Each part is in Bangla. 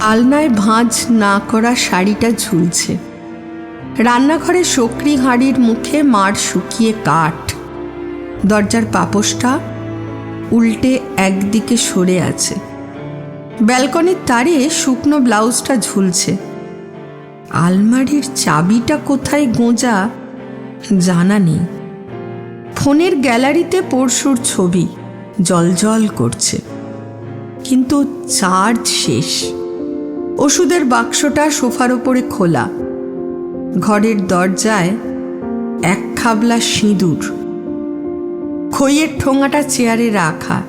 আলনায় ভাঁজ না করা শাড়িটা ঝুলছে। রান্নাঘরে সকরি হাঁড়ির মুখে মার শুকিয়ে কাঠ। দরজার পাপোশটা উল্টে একদিকে সরে আছে। ব্যালকনির তারে শুকনো ব্লাউজটা ঝুলছে। আলমারির চাবিটা কোথায় গোঁজা জানা নেই। ফোনের গ্যালারিতে পরশুর ছবি জলজল করছে। কিন্তু চার্জ শেষ। ওষুধের বাক্সটা সোফার ওপরে খোলা। ঘরের দরজায় এক খাবলা সিঁদুর। খইয়ের ঠোঙাটা চেয়ারে রাখা।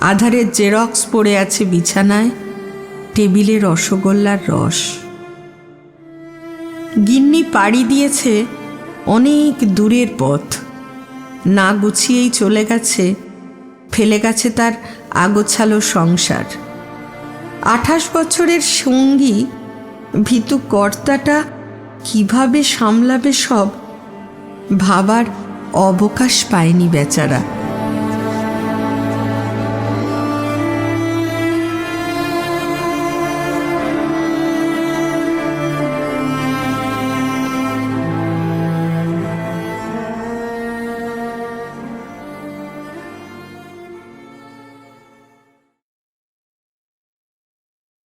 আধারের জেরক্স পড়ে আছে বিছানায়, টেবিলে রসগোল্লার রস। গিন্নি পাড়ি দিয়েছে অনেক দূরের পথ। না গুছিয়েই চলে গেছে, ফেলে গেছে তার আগোছালো সংসার। আঠাশ বছরের সঙ্গী ভীতু কর্তাটা কীভাবে সামলাবে সব ভাবার অবকাশ পায়নি বেচারা।